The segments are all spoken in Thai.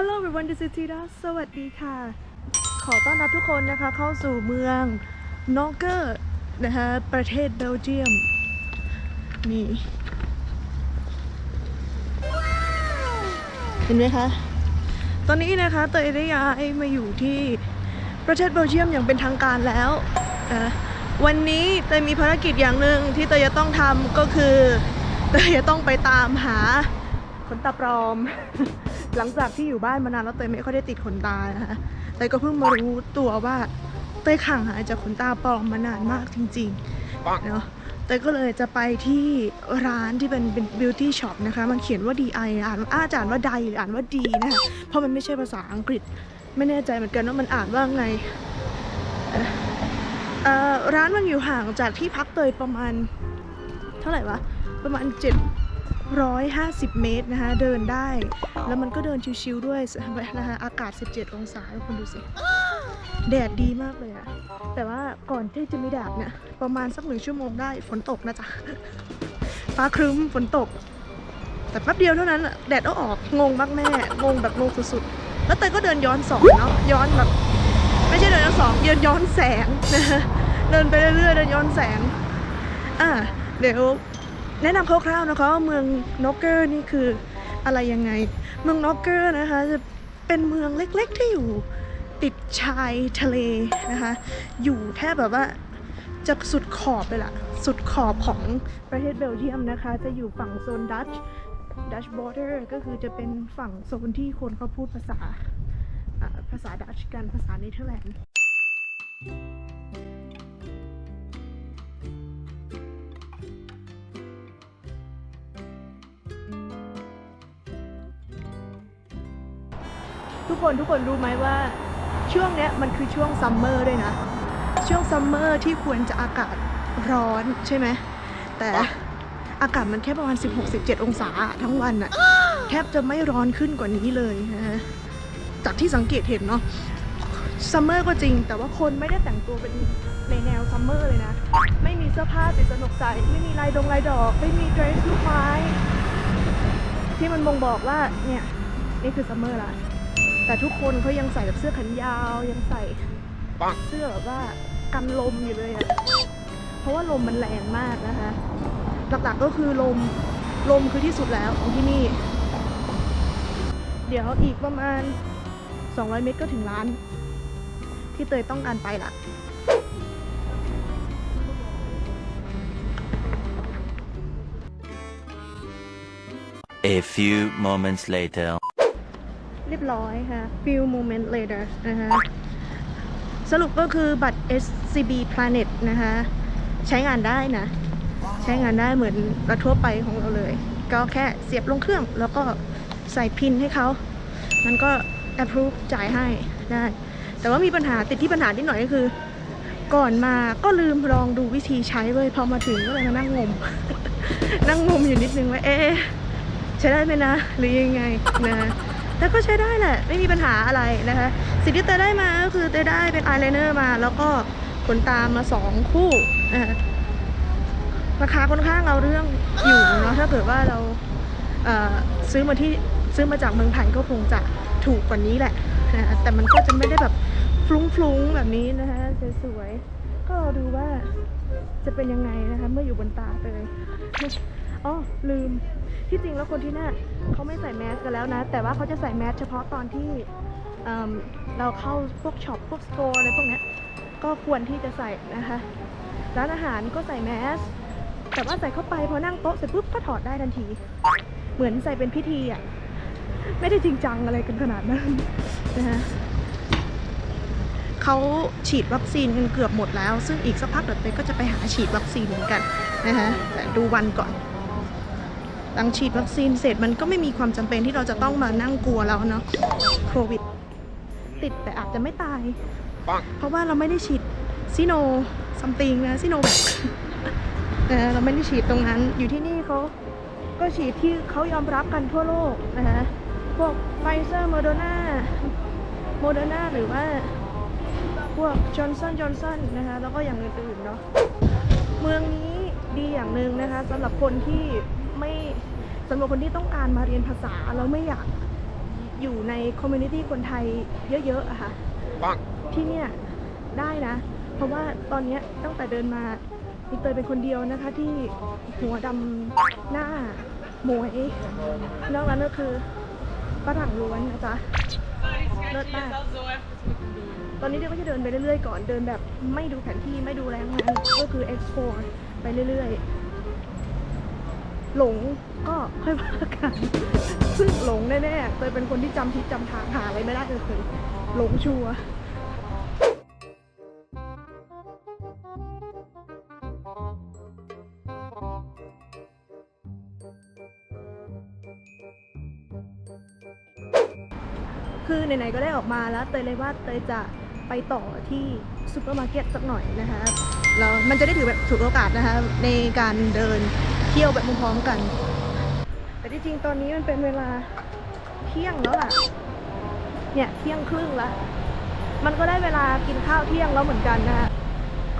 Hello everyone this is Tita สวัสดีค่ะ ขอต้อนรับทุกคนนะคะเข้าสู่เมืองนอกเกอร์นะคะประเทศเบลเยียม นี่ เห็นไหมคะ ตอนนี้นะคะเตยได้ย้ายมาอยู่ที่ประเทศเบลเยียมอย่างเป็นทางการแล้วนะวันนี้เตยมีภารกิจอย่างหนึ่งที่เตยจะต้องทำก็คือเตยจะต้องไปตามหาขนตาปลอม หลังจากที่อยู่บ้านมานานแล้วเตยไม่ค่อยได้ติดขนตานะคะเตยก็เพิ่งมารู้ตัวว่าเตยข่างหายจากขนตาปลอมมานานมากจริงๆเนาะเตยก็เลยจะไปที่ร้านที่เป็นเป็น beauty shop นะคะ มันเขียนว่า DI อ่านอาจอ่านว่าใดหรืออ่านว่าดีนะคะเพราะมันไม่ใช่ภาษาอังกฤษ ไม่แน่ใจเหมือนกันว่ามันอ่านว่าไงเอ่อเอ่อร้านมันอยู่ห่างจากที่พักเตยประมาณ เท่าไหร่วะ ประมาณ 750 เมตรนะคะ เดินได้ แล้วมันก็เดินชิวๆด้วยนะคะอากาศ 17 องศาทุกคนดูสิ แดดดีมากเลยอะแต่ว่าก่อนที่จะมีแดดเนี่ย ประมาณสักหนึ่งชั่วโมงได้ฝนตกนะจ๊ะฟ้าครึ้มฝนตก แต่แป๊บเดียวเท่านั้นอะแดดก็ออกงงมากแม่งงแบบงงสุดๆแล้วเตยก็เดินย้อนสอนเนาะย้อนแบบไม่ใช่เดินย้อนสองเดินย้อนแสงนะคะเดินไปเรื่อยๆเดินย้อนแสงอะเดี๋ยวแนะนำคร่าวๆนะคะเมืองนอกเกอร์นี่คือ อะไรยังไง เมืองน็อกเกอร์นะคะจะเป็นเมืองเล็กๆที่อยู่ติดชายทะเลนะคะ อยู่แทบแบบว่าจะสุดขอบเลยล่ะ สุดขอบของประเทศเบลเยียมนะคะ จะอยู่ฝั่งโซนดัตช์ดัตช์บอร์เดอร์ก็คือจะเป็นฝั่งโซนที่คนเขาพูดภาษาภาษาดัตช์กันภาษาเนเธอร์แลนด์ คนทุกคนรู้ไหมว่า ช่วงเนี้ยมันคือช่วงซัมเมอร์ด้วยนะ ช่วงซัมเมอร์ที่ควรจะอากาศร้อนใช่ไหม แต่อากาศมันแค่ประมาณ 16-17 องศาทั้งวันอะแทบจะไม่ร้อนขึ้นกว่านี้เลยนะฮะจากที่สังเกตเห็นเนาะซัมเมอร์ก็จริง แต่ว่าคนไม่ได้แต่งตัวเป็นในแนวซัมเมอร์เลยนะ ไม่มีเสื้อผ้าติดสนุกใส่ไม่มีลายดงลายดอก ไม่มีเดรสลูกไม้ที่มันบ่งบอกว่าเนี่ย นี่คือซัมเมอร์ละ แต่ทุกคนเขายังใส่แบบเสื้อแขนยาวยังใส่เสื้อแบบว่ากันลมอยู่เลยอะเพราะว่าลมมันแรงมากนะคะ หลักๆก็คือลมลมคือที่สุดแล้วของที่นี่ เดี๋ยวอีกประมาณ 200 เมตรก็ถึงร้าน ที่เตยต้องการไปละ A few moments later. เรียบร้อยค่ะ few moment later นะคะสรุปก็คือบัตร SCB Planet นะคะ ใช้งานได้นะ ใช้งานได้เหมือนรทั่วไปของเราเลย ก็แค่เสียบลงเครื่อง แล้วก็ใส่พินให้เขา มันก็ approve จ่ายให้ได้ แต่ว่ามีปัญหาติดที่ปัญหาที่หน่อยก็คือ ก่อนมาก็ลืมลองดูวิธีใช้เลยพอมาถึงก็เลยมานั่งงม นั่งงมอยู่นิดนึงว่าเอ๊ะใช้ได้ไหมนะ หรือยังไงนะ แต่ก็ใช้ได้แหละ ไม่มีปัญหาอะไรนะคะ สิ่งที่เตยได้มาก็คือเตยได้เป็นอายไลเนอร์มา แล้วก็ขนตามมาสองคู่นะคะราคาค่อนข้างเอาเรื่องอยู่เนาะถ้าเกิดว่าเราเซื้อมาที่ซื้อมาจากเมืองไทยก็คงจะถูกกว่านี้แหละนะแต่มันก็จะไม่ได้แบบฟลุ้งๆแบบนี้นะคะสวยๆก็รอดูว่าจะเป็นยังไงนะคะ เมื่ออยู่บนตาเตยอ๋อลืม ที่จริงแล้วคนที่น่าเขาไม่ใส่แมสกันแล้วนะ แต่ว่าเขาจะใส่แมสเฉพาะตอนที่เเราเข้าพวกช็อปพวกสโตร์อะไรพวกนี้ก็ควรที่จะใส่นะคะ ร้านอาหารก็ใส่แมส แต่ว่าใส่เข้าไปพอนั่งโต๊ะเสร็จปุ๊บก็ถอดได้ทันที เหมือนใส่เป็นพิธีอะ ไม่ได้จริงจังอะไรกันขนาดนั้นนะคะเขาฉีดวัคซีนกันเกือบหมดแล้ว ซึ่งอีกสักพักเดี๋ยวเต้ก็จะไปหาฉีดวัคซีนเหมือนกันนะคะแต่ดูวันก่อน หลังฉีดวัคซีนเสร็จมันก็ไม่มีความจำเป็นที่เราจะต้องมานั่งกลัวแล้วเนาะโควิด ติดแต่อาจจะไม่ตาย เพราะว่าเราไม่ได้ฉีดซิโนซัมติงนะซิโนแบบเราไม่ได้ฉีดตรงนั้น อยู่ที่นี่เขาก็ฉีดที่เขายอมรับกันทั่วโลกนะคะพวกไฟเซอร์โมเดอร์นาโมเดอร์นาหรือว่าพวกจอห์นสันจอห์นสันนะคะแล้วก็อย่างอื่นๆเนาะเมืองนี้ดีอย่างหนึ่งนะคะสำหรับคนที่ ไม่สำหรับคนที่ต้องการมาเรียนภาษาแล้วไม่อยากอยู่ในคอมมูนิตี้คนไทยเยอะๆอะค่ะที่เนี่ยได้นะ เพราะว่าตอนเนี้ยตั้งแต่เดินมามีเตยเป็นคนเดียวนะคะที่หัวดำหน้าหมวยนอกนั้นก็คือฝรั่งล้วนนะจ๊ะเลิศมากตอนนี้เดี๋ยวก็จะเดินไปเรื่อยๆก่อนเดินแบบไม่ดูแผนที่ไม่ดูแรงมันก็คือ explore ไปเรื่อยๆ หลงก็ค่อยว่ากันซึ่งหลงแน่ๆเตยเป็นคนที่จำทิศจำทางหาอะไรไม่ได้เลยหลงชัวร์คือไหนๆก็ได้ออกมาแล้วเตยเลยว่าเตยจะไปต่อที่ซูเปอร์มาร์เก็ตสักหน่อยนะคะแล้วมันจะได้ถือแบบถูกโอกาสนะคะในการเดิน เที่ยวแบบพร้อมๆกัน แต่ที่จริงตอนนี้มันเป็นเวลาเที่ยงแล้วล่ะ เนี่ยเที่ยงครึ่งล้วมันก็ได้เวลากินข้าวเที่ยงแล้วเหมือนกันนะคะ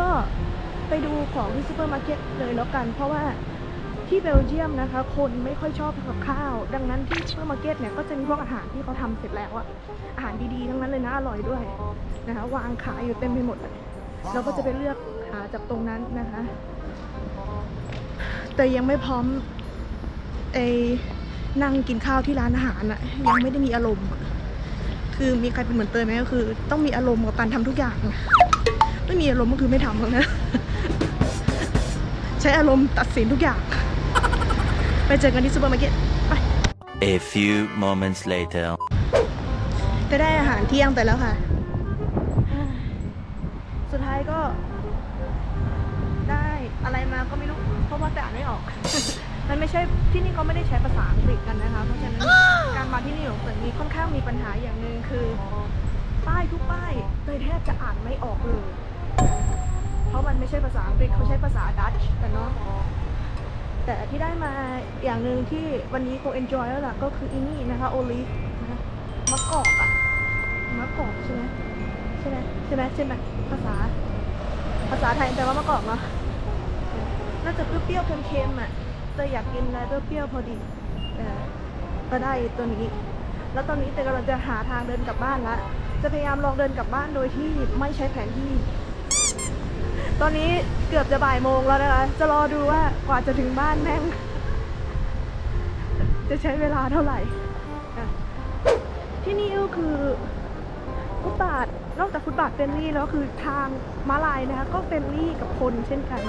ก็ไปดูของที่ซูเปอร์มาร์เก็ตเลยแล้วกัน เพราะว่าที่เบลเยียมนะคะ คนไม่ค่อยชอบทำกับข้าว ดังนั้นที่ซูเปอร์มาร์เก็ตเนี่ยก็จะมีพวกอาหารที่เขาทำเสร็จแล้วอะอาหารดีๆทั้งนั้นเลยนะอร่อยด้วยนะคะวางขายอยู่เต็มไปหมดเลยเราก็จะไปเลือกหาจากตรงนั้นนะคะ แต่ยังไม่พร้อมไอ้นั่งกินข้าวที่ร้านอาหารอะยังไม่ได้มีอารมณ์อะคือมีใครเป็นเหมือนเตยไหมก็คือ ต้องมีอารมณ์กับการทำทุกอย่าง ไม่มีอารมณ์ก็คือไม่ทำหรอกนะ ใช้อารมณ์ตัดสินทุกอย่าง ไปเจอกันที่ซูเปอร์มาร์เก็ตไป A few moments later. จะได้อาหารเที่ยงไปแล้วค่ะ สุดท้ายก็ได้อะไรมาก็ไม่รู้เพราะว่าแต่อ่านไม่ออก มันไม่ใช่ที่นี่เขาไม่ได้ใช้ภาษาอังกฤษกันนะคะ เพราะฉะนั้นการมาที่นี่ของเตยมีค่อนข้างมีปัญหาอย่างหนึ่งคือป้ายทุกป้ายเตยแทบจะอ่านไม่ออกเลย เพราะมันไม่ใช่ภาษาอังกฤษเขาใช้ภาษาดัตช์กันเนาะแต่ที่ได้มาอย่างหนึ่งที่วันนี้คง enjoy แล้วล่ะก็คืออีนี่นะคะโอลิฟนะมะกอกอะมะกอกใช่ไหมใช่ไหมใช่ไหมใช่ไหมภาษา ภาษาไทยแปลว่ามะกอกเนาะ น่าจะเปรี้ยวๆเค็มๆอะเตยอยากกินอะไรเปรี้ยวๆพอดีก็ได้ตัวนี้ แล้วตอนนี้เตยกำลังจะหาทางเดินกลับบ้านละจะพยายามลองเดินกลับบ้านโดยที่ไม่ใช้แผนที่ ตอนนี้เกือบจะบ่ายโมงแล้วนะคะจะรอดูว่ากว่าจะถึงบ้านแม่งจะใช้เวลาเท่าไหร่ ที่นี่ก็คือฟุตบาท นอกจากฟุตบาทเฟรนลี่แล้วคือทางม้าลายนะคะก็เฟรนลี่กับคนเช่นกัน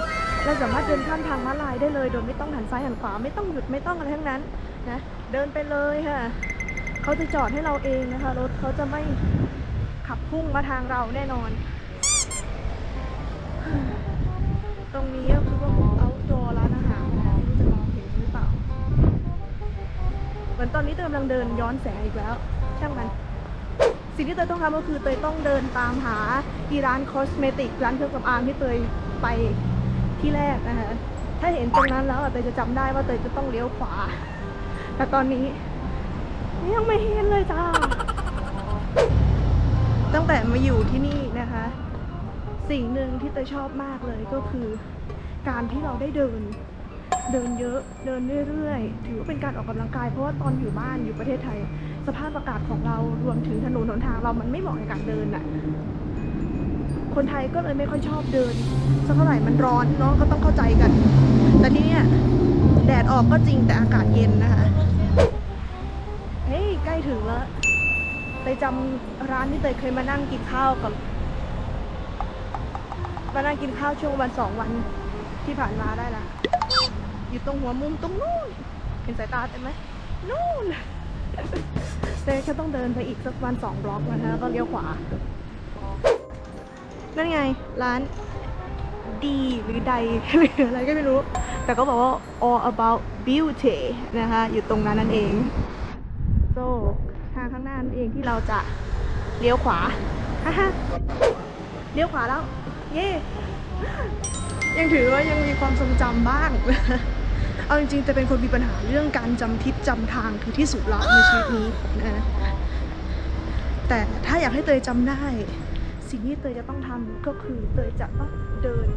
เราสามารถเดินข้ามทางม้าลายได้เลย โดยไม่ต้องหันซ้ายหันขวาไม่ต้องหยุดไม่ต้องอะไรทั้งนั้นนะเดินไปเลยค่ะเขาจะจอดให้เราเองนะคะรถเขาจะไม่ขับพุ่งมาทางเราแน่นอน ตรงนี้ก็คือว่าเอาตัวร้านอาหารนะคะไม่รู้จะมองเห็นหรือเปล่า เหมือนตอนนี้เตยกำลังเดินย้อนแสงอีกแล้ว ช่างมัน สิ่งที่เตยต้องทำก็คือเตยต้องเดินตามหาอีร้านคอสเมติกร้านเครื่องสำอางที่เตยไปที่แรกนะคะถ้าเห็นตรงนั้นแล้วเตยจะจำได้ว่าเตยจะต้องเลี้ยวขวา แต่ตอนนี้ยังไม่เห็นเลยจ้า ตั้งแต่มาอยู่ที่นี่นะคะ สิ่งหนึ่งที่เตยชอบมากเลยก็คือ การที่เราได้เดิน เดินเยอะเดินเรื่อยๆ ถือว่าเป็นการออกกำลังกายเพราะว่าตอนอยู่บ้านอยู่ประเทศไทย สภาพอากาศของเรารวมถึงถนนหนทางเรามันไม่เหมาะกับการเดินอะคนไทยก็เลยไม่ค่อยชอบเดินสักเท่าไหร่มันร้อนเนาะก็ต้องเข้าใจกัน แต่ที่เนี่ยแดดออกก็จริงแต่อากาศเย็นนะคะเฮ้ยใกล้ถึงแล้วเตยจำร้านที่เตยเคยมานั่งกินข้าวกับมานั่งกินข้าวช่วงวันสองวันที่ผ่านมาได้ละ อยู่ตรงหัวมุมตรงนู้นเห็นสายตาเต็มไหมนู่นแต่แค่ต้องเดินไปอีกสักวันสองบล็อกนะคะแล้วก็เลี้ยวขวา นั่นไงร้านดีหรือใดหรืออะไรก็ไม่รู้ แต่ก็บอกว่า all about beauty นะคะ อยู่ตรงนั้นนั่นเองโซ่ทางข้างหน้านั่นเองที่เราจะเลี้ยวขวาฮ่าฮ่าเลี้ยวขวาแล้ว เย่ยังถือว่ายังมีความทรงจำบ้าง เอาจริงๆแต่เป็นคนมีปัญหาเรื่องการจำทิศจำทางคือที่สุดละในชีวิตนี้นะแต่ถ้าอยากให้เตยจำได้ สิ่งที่เตยจะต้องทำก็คือเตยจะต้องเดิน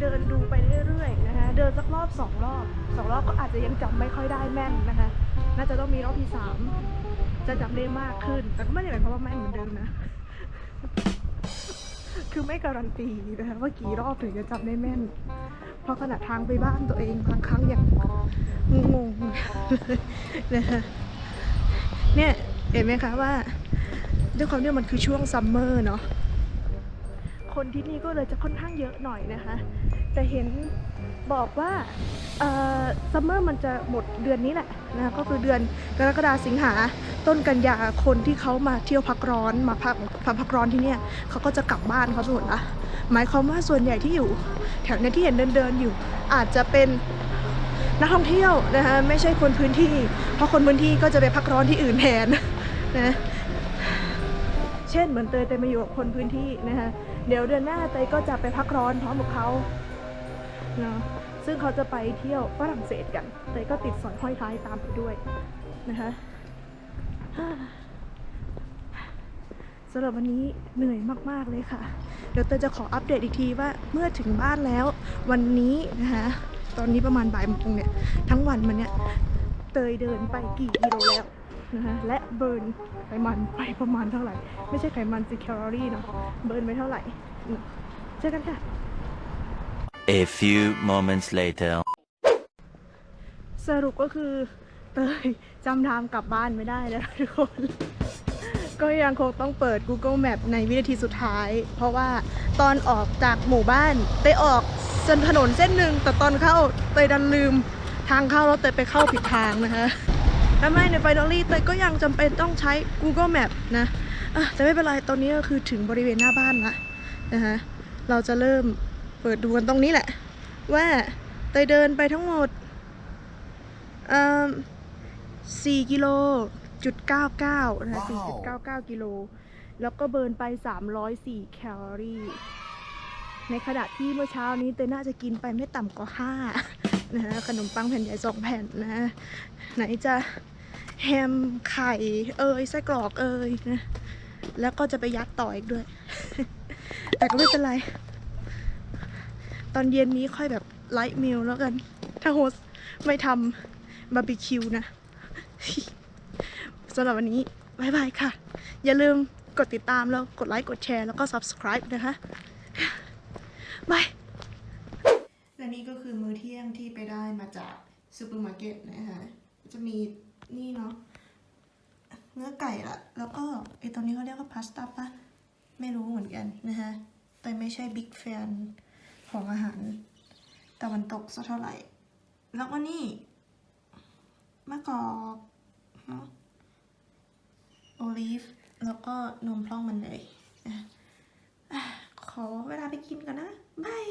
เดินดูไปเรื่อยๆนะคะเดินสักรอบสองรอบสองรอบก็อาจจะยังจำไม่ค่อยได้แม่นนะคะน่าจะต้องมีรอบที่สามจะจำได้มากขึ้น แต่ก็ไม่ได้หมายความว่าไม่นเหมือนเดิมนะคือไม่การันตีนะคะว่ากี่รอบถึงจะจำได้แม่น ราะขนาดทางไปบ้านตัวเองบางครั้งอย่างงงๆนะคะเนี่ยเห็นไหมคะว่าด้วยความที่มันคือช่วงซัมเมอร์เนาะคนที่นี่ก็เลยจะค่อนข้างเยอะหน่อยนะคะ แต่เห็น บอกว่าเอ่อซัมเมอร์มันจะหมดเดือนนี้แหละนะคะก็คือเดือนกรกฎาสิงหาต้นกันยาคนที่เขามาเที่ยวพักร้อนมาพักพักพักร้อนที่เนี่ยเขาก็จะกลับบ้านเขาส่วนละหมายความว่าส่วนใหญ่ที่อยู่ แถวเนี้ที่เห็นเดินเดินๆอยู่ อาจจะเป็นนักท่องเที่ยวนะคะไม่ใช่คนพื้นที่ เพราะคนพื้นที่ก็จะไปพักร้อนที่อื่นแทนนะเช่นเหมือนเตยเตยมาอยู่กับคนพื้นที่นะคะเดี๋ยวเดือนหน้าเตยก็จะไปพักร้อนพร้อมกับเขา นะซึ่งเขาจะไปเที่ยวฝรั่งเศสกันเตยก็ติดสอยห้อยท้ายตามไปด้วยนะคะสำหรับวันนี้เหนื่อยมาก ๆ เลยค่ะ เดี๋ยวเตยจะขออัปเดตอีกทีว่าเมื่อถึงบ้านแล้ววันนี้นะคะตอนนี้ประมาณบ่ายโมงเนี่ยทั้งวันมันเนี่ยเตยเดินไปกี่กิโลแล้วนะคะและเบิร์นไขมันไปประมาณเท่าไหร่ ไม่ใช่ไขมันสิแคลอรี่เนาะเบิร์นไปเท่าไหร่เจอกันค่ะ A few moments later. สรุปก็คือเตยจำทางกลับบ้านไม่ได้แล้วทุกคน ก็ยังคงต้องเปิด Google Map ในวินาทีสุดท้าย เพราะว่าตอนออกจากหมู่บ้านเตยออกเส้นถนนเส้นหนึ่งแต่ตอนเข้าเตยดันลืมทางเข้าแล้วเตยไปเข้าผิดทางนะคะทำไมในไฟนอลลี่เตยก็ยังจำเป็นต้องใช้ Google Map นะแต่ไม่เป็นไรตอนนี้ก็คือถึงบริเวณหน้าบ้านละนะคะเราจะเริ่ม เปิดดูกันตรงนี้แหละ ว่าเตยเดินไปทั้งหมดสี่กิโลจุดเก้าเก้านะคะสี่จุดเก้าเก้ากิโล แล้วก็เบิร์นไปสามร้อยสี่แคลอรี่ ในขณะที่เมื่อเช้านี้เตยน่าจะกินไปไม่ต่ำกว่าห้านะฮะขนมปังแผ่นใหญ่สองแผ่นนะฮะไหนจะแฮมไข่เอ้ยไส้กรอกเอ้ยนะ แล้วก็จะไปยัดต่ออีกด้วย แต่ก็ไม่เป็นไร ตอนเย็นนี้ค่อยแบบไลท์มิลแล้วกัน ถ้าโฮสไม่ทำบาร์บีคิวนะสำหรับวันนี้บายบายค่ะ อย่าลืมกดติดตามแล้วกดไลค์กดแชร์แล้วก็ subscribe นะคะบายและนี่ก็คือมื้อเที่ยงที่ไปได้มาจากซูเปอร์มาร์เก็ตนะคะจะมีนี่เนาะเนื้อไก่ละแล้วก็ไอตรงนี้เขาเรียกว่าพาสต้าปะไม่รู้เหมือนกันนะคะแต่ไม่ใช่บิ๊กแฟน ของอาหารตะวันตกสักเท่าไหร่ แล้วก็นี่มะกอกเนาะโอลีฟ แล้วก็นมพร่องมันเลยอะอะขอเวลาไปกินก่อนนะบาย